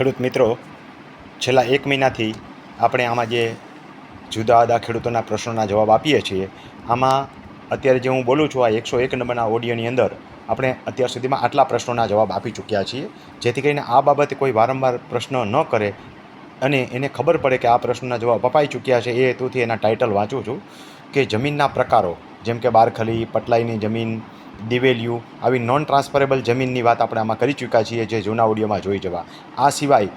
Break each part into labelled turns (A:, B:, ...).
A: ખેડૂત મિત્રો, છેલ્લા એક મહિનાથી આપણે આમાં જે જુદા જુદા ખેડૂતોના પ્રશ્નોના જવાબ આપીએ છીએ, આમાં અત્યારે જે હું બોલું છું, આ એકસો એક નંબરના ઓડિયોની અંદર આપણે અત્યાર સુધીમાં આટલા પ્રશ્નોના જવાબ આપી ચૂક્યા છીએ. જેથી કરીને આ બાબતે કોઈ વારંવાર પ્રશ્ન ન કરે અને એને ખબર પડે કે આ પ્રશ્નના જવાબ અપાઈ ચૂક્યા છે, એ હેતુથી એના ટાઇટલ વાંચું છું કે જમીનના પ્રકારો, જેમ કે બારખલી, પટલાઈની જમીન દિવેલિયું, આવી નોન ટ્રાન્સફરેબલ જમીનની વાત આપણે આમાં કરી ચૂક્યા છીએ જે જૂના ઓડિયોમાં જોઈ જવા. આ સિવાય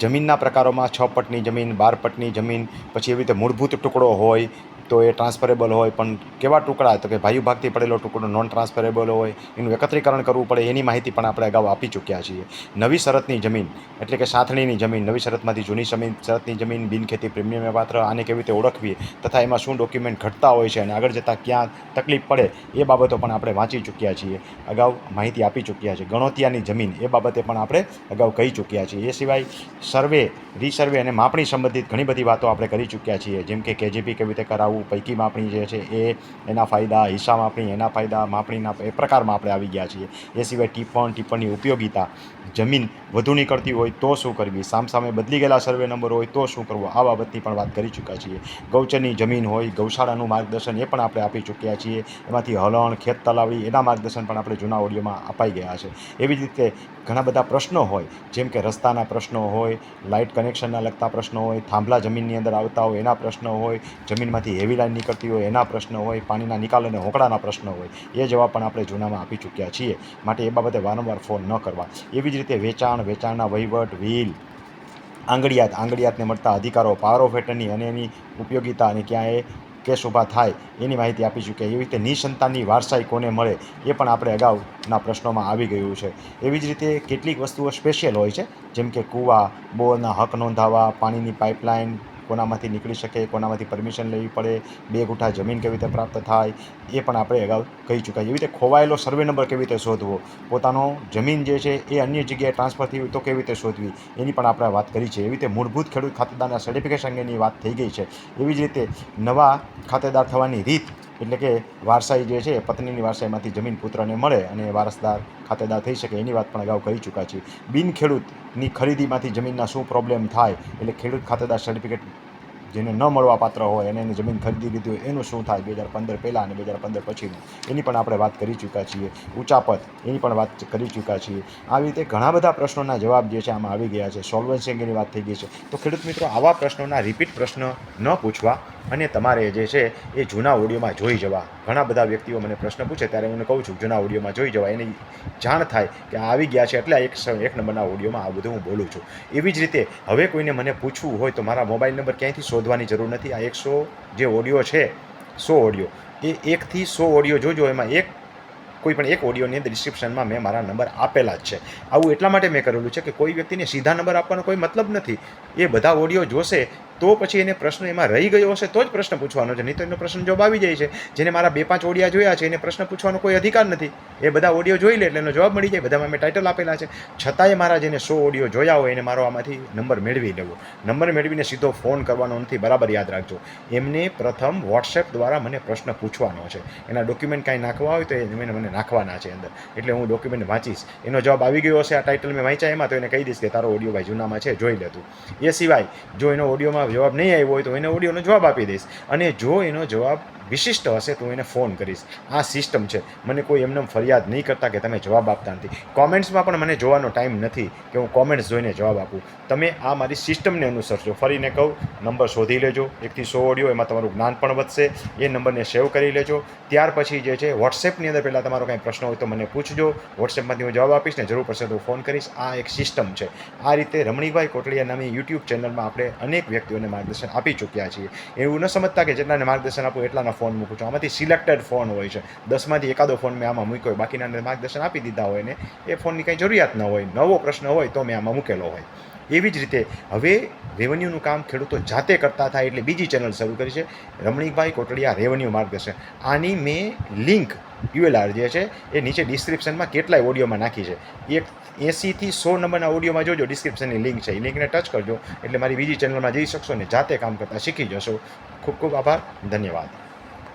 A: જમીનના પ્રકારોમાં છ પટની જમીન, બાર પટની જમીન, પછી એવી રીતે મૂળભૂત ટુકડો હોય તો એ ટ્રાન્સફરેબલ હોય, પણ કેવા ટુકડા? તો કે ભાઈ ભાગથી પડેલો ટુકડો નોન ટ્રાન્સફરેબલ હોય, એનું એકત્રીકરણ કરવું પડે, એની માહિતી પણ આપણે અગાઉ આપી ચૂક્યા છીએ. નવી શરતની જમીન, એટલે કે સાથણીની જમીન, નવી શરતમાંથી જૂની જમીન, શરતની જમીન, બિનખેતી પ્રીમિયમ પાત્ર આને કેવી રીતે ઓળખવી તથા એમાં શું ડોક્યુમેન્ટ ઘટતા હોય છે અને આગળ જતાં ક્યાં તકલીફ પડે, એ બાબતો પણ આપણે વાંચી ચૂક્યા છીએ. અગાઉ માહિતી આપી ચૂક્યા છીએ ગણોતિયાની જમીન, એ બાબતે પણ આપણે અગાઉ કહી ચૂક્યા છીએ. એ સિવાય સર્વે, રીસર્વે અને માપણી સંબંધિત ઘણી બધી વાતો આપણે કરી ચૂક્યા છીએ. જેમ કે કેજીપી કેવી રીતે કરાવવું પૈકી માપણી જે છે એ એના ફાયદા, હિસ્સા માપણી, એના ફાયદા, માપણીના એ પ્રકારમાં આપણે આવી ગયા છીએ. એ સિવાય ટીપણ ટીપણની ઉપયોગિતા, જમીન વધુ નીકળતી હોય તો શું કરવી? સામસામે બદલી ગયેલા સર્વે નંબર હોય તો શું કરવું? આ બાબતની પણ વાત કરી ચૂક્યા છીએ. ગૌચરની જમીન હોય, ગૌશાળાનું માર્ગદર્શન એ પણ આપણે આપી ચૂક્યા છીએ. એમાંથી હલણ, ખેત તલાવી એના માર્ગદર્શન પણ આપણે જૂના ઓડિયોમાં અપાઈ ગયા છે. એવી જ રીતે ઘણા બધા પ્રશ્નો હોય. જેમ કે રસ્તાના પ્રશ્નો હોય, લાઇટ કનેક્શનના લગતા પ્રશ્નો હોય, થાંભલા જમીનની અંદર આવતા હોય એના પ્રશ્નો હોય, જમીનમાંથી હેવી લાઈન નીકળતી હોય એના પ્રશ્નો હોય, પાણીના નિકાલ અને હોકળાના પ્રશ્નો હોય, એ જવાબ પણ આપણે જૂનામાં આપી ચૂક્યા છીએ. માટે એ બાબતે વારંવાર ફોન ન કરવા. એવી જ રીતે વેચાણ, વેચાણના વહીવટ, વ્હીલ, આંગળિયાત. આંગળિયાતને મળતા અધિકારો, પાવર ઓફ એટર્ની અને એની ઉપયોગિતા અને ક્યાં એ કેસ ઊભા થાય એની માહિતી આપી કે એવી રીતે નિસંતાનની વારસાઈ કોને મળે એ પણ આપણે અગાઉના પ્રશ્નોમાં આવી ગયું છે. એવી જ રીતે કેટલીક વસ્તુઓ સ્પેશિયલ હોય છે, જેમ કે કૂવા, બોરના હક નોંધાવા, પાણીની પાઇપલાઇન કોનામાંથી નીકળી શકે, કોનામાંથી પરમિશન લેવી પડે, બે ગુઠા જમીન કેવી રીતે પ્રાપ્ત થાય, એ પણ આપણે અગાઉ કહી ચૂક્યા. એવી રીતે ખોવાયેલો સર્વે નંબર કેવી રીતે શોધવો, પોતાનો જમીન જે છે એ અન્ય જગ્યાએ ટ્રાન્સફર થઈ તો કેવી રીતે શોધવી, એની પણ આપણે વાત કરી છે. એવી રીતે મૂળભૂત ખેડૂત ખાતેદારના સર્ટિફિકેશન અંગેની વાત થઈ ગઈ છે. એવી જ રીતે નવા ખાતેદાર થવાની રીત એટલે કે વારસાઈ જે છે પત્નીની વારસાઈમાંથી જમીન પુત્રને મળે અને વારસદાર ખાતેદાર થઈ શકે એની વાત પણ અગાઉ કરી ચૂક્યા છીએ. બિન ખેડૂતની ખરીદીમાંથી જમીનના શું પ્રોબ્લેમ થાય? એટલે ખેડૂત ખાતેદાર સર્ટિફિકેટ જેને ન મળવા પાત્ર હોય અને એને જમીન ખરીદી લીધી હોય, એનું શું થાય? બે હજાર પંદર પહેલાં અને બે હજાર પંદર પછીનું. એની પણ આપણે વાત કરી ચૂક્યા છીએ. ઉચાપત એની પણ વાત કરી ચૂક્યા છીએ. આવી રીતે ઘણા બધા પ્રશ્નોના જવાબ જે છે આમાં આવી ગયા છે. સોલ્વન્સી અંગેની વાત થઈ ગઈ છે. તો ખેડૂત મિત્રો, આવા પ્રશ્નોના રિપીટ પ્રશ્ન ન પૂછવા. અને તમારે જે છે એ જૂના ઓડિયોમાં જોઈ જવા. ઘણા બધા વ્યક્તિઓ મને પ્રશ્ન પૂછે, ત્યારે હું કહું છું, જૂના ઓડિયોમાં જોઈ જવા. એની જાણ થાય કે આવી ગયા છે એટલે એક એક નંબરના ઓડિયોમાં આ બધું હું બોલું છું. એવી જ રીતે હવે કોઈને મને પૂછવું હોય તો મારા મોબાઈલ નંબર ક્યાંયથી શોધવાની જરૂર નથી. આ એકસો જે ઓડિયો છે, સો ઓડિયો, એ એકથી સો ઓડિયો જોજો. એમાં એક, કોઈ પણ એક ઓડિયોની અંદર ડિસ્ક્રિપ્શનમાં મેં મારા નંબર આપેલા જ છે. આવું એટલા માટે મેં કરેલું છે કે કોઈ વ્યક્તિને સીધા નંબર આપવાનો કોઈ મતલબ નથી. એ બધા ઓડિયો જોશે તો પછી એને પ્રશ્ન એમાં રહી ગયો હશે, તો જ પ્રશ્ન પૂછવાનો છે. નહીં તો એનો પ્રશ્ન જવાબ આવી જાય છે. જેને મારા બે પાંચ ઓડિયા જોયા છે, એને પ્રશ્ન પૂછવાનો કોઈ અધિકાર નથી. એ બધા ઓડિયો જોઈ લે એટલે એનો જવાબ મળી જાય. બધામાં મેં ટાઇટલ આપેલા છે. છતાંય મારા જેને સો ઓડિયો જોયા હોય, એને મારો આમાંથી નંબર મેળવી લેવો. નંબર મેળવીને સીધો ફોન કરવાનો નથી. બરાબર યાદ રાખજો. એમને પ્રથમ વોટ્સએપ દ્વારા મને પ્રશ્ન પૂછવાનો છે. એના ડોક્યુમેન્ટ કાંઈ નાખવા હોય તો એ મને નાખવાના છે અંદર. એટલે હું ડોક્યુમેન્ટ વાંચીશ. એનો જવાબ આવી ગયો હશે આ ટાઇટલ મેં વાંચ્યા એમાં, તો એને કહી દઈશ કે તારો ઓડિયો ભાઈ જૂનામાં છે, જોઈ લેતું એ સિવાય, જો એનો ઓડિયોમાં જવાબ નહીં આવ્યો હોય તો એને ઓડિયોનો જવાબ આપી દઈશ. અને જો એનો જવાબ વિશિષ્ટ હશે, તો હું એને ફોન કરીશ. આ સિસ્ટમ છે. મને કોઈ એમને ફરિયાદ નહીં કરતા કે તમે જવાબ આપતા નથી. કોમેન્ટ્સમાં પણ મને જોવાનો ટાઈમ નથી કે હું કોમેન્ટ્સ જોઈને જવાબ આપું. તમે આ મારી સિસ્ટમને અનુસરજો. ફરીને કહું નંબર શોધી લેજો. એકથી સો ઓડિયો એમાં તમારું જ્ઞાન પણ વધશે. એ નંબરને સેવ કરી લેજો. ત્યાર પછી જે છે વોટ્સએપની અંદર પહેલાં તમારો કાંઈ પ્રશ્ન હોય તો મને પૂછજો. વોટ્સએપમાંથી હું જવાબ આપીશ ને જરૂર પડશે તો ફોન કરીશ. આ એક સિસ્ટમ છે. આ રીતે રમણીભાઈ કોટડીયા નામની યુટ્યુબ ચેનલમાં આપણે અનેક વ્યક્તિઓને માર્ગદર્શન આપી ચૂક્યા છીએ. એવું ન સમજતા કે જેટલાને માર્ગદર્શન આપું, એટલાના ફોન મૂકું છું. આમાંથી સિલેક્ટેડ ફોન હોય છે. દસમાંથી એકાદો ફોન મેં આમાં મૂક્યો હોય. બાકીના માર્ગદર્શન આપી દીધા હોય ને એ ફોનની કંઈ જરૂરિયાત ન હોય. નવો પ્રશ્ન હોય તો મેં આમાં મૂકેલો હોય. એવી જ રીતે હવે રેવન્યુનું કામ ખેડૂતો જાતે કરતા થાય એટલે બીજી ચેનલ શરૂ કરી છે. રમણીકભાઈ કોટડિયા, રેવન્યુ માર્ગદર્શન. આની મેં લિંક યુએલઆર જે છે એ નીચે ડિસ્ક્રિપ્શનમાં કેટલાય ઓડિયોમાં નાખી છે. એક એંસીથી સો નંબરના ઓડિયોમાં જોજો. ડિસ્ક્રિપ્શનની લિંક છે. એ લિંકને ટચ કરજો. એટલે મારી બીજી ચેનલમાં જઈ શકશો ને જાતે કામ કરતાં શીખી જશો. ખૂબ ખૂબ આભાર. ધન્યવાદ.